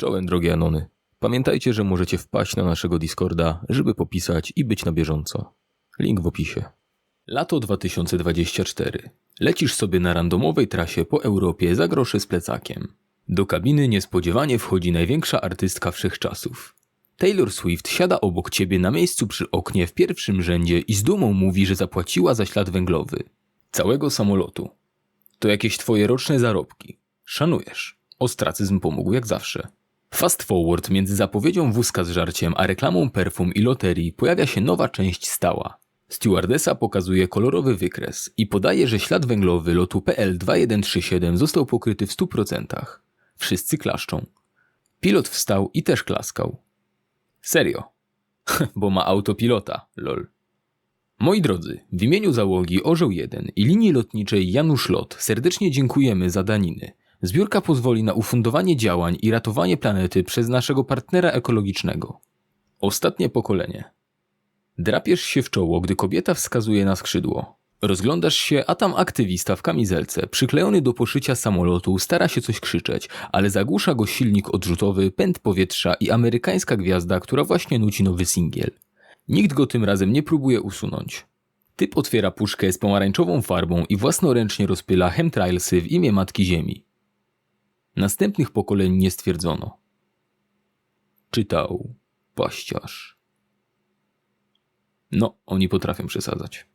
Czołem drogie Anony. Pamiętajcie, że możecie wpaść na naszego Discorda, żeby popisać i być na bieżąco. Link w opisie. Lato 2024. Lecisz sobie na randomowej trasie po Europie za grosze z plecakiem. Do kabiny niespodziewanie wchodzi największa artystka wszechczasów. Taylor Swift siada obok ciebie na miejscu przy oknie w pierwszym rzędzie i z dumą mówi, że zapłaciła za ślad węglowy. Całego samolotu. To jakieś twoje roczne zarobki. Szanujesz. Ostracyzm pomógł jak zawsze. Fast forward między zapowiedzią wózka z żarciem, a reklamą perfum i loterii pojawia się nowa część stała. Stewardesa pokazuje kolorowy wykres i podaje, że ślad węglowy lotu PL2137 został pokryty w 100%. Wszyscy klaszczą. Pilot wstał i też klaskał. Serio. Bo ma autopilota, lol. Moi drodzy, w imieniu załogi Orzeł 1 i linii lotniczej Janusz Lot serdecznie dziękujemy za daniny. Zbiórka pozwoli na ufundowanie działań i ratowanie planety przez naszego partnera ekologicznego. Ostatnie pokolenie. Drapiesz się w czoło, gdy kobieta wskazuje na skrzydło. Rozglądasz się, a tam aktywista w kamizelce, przyklejony do poszycia samolotu, stara się coś krzyczeć, ale zagłusza go silnik odrzutowy, pęd powietrza i amerykańska gwiazda, która właśnie nuci nowy singiel. Nikt go tym razem nie próbuje usunąć. Typ otwiera puszkę z pomarańczową farbą i własnoręcznie rozpyla chemtrailsy w imię Matki Ziemi. Następnych pokoleń nie stwierdzono. Czytał paściarz. No, oni potrafią przesadzać.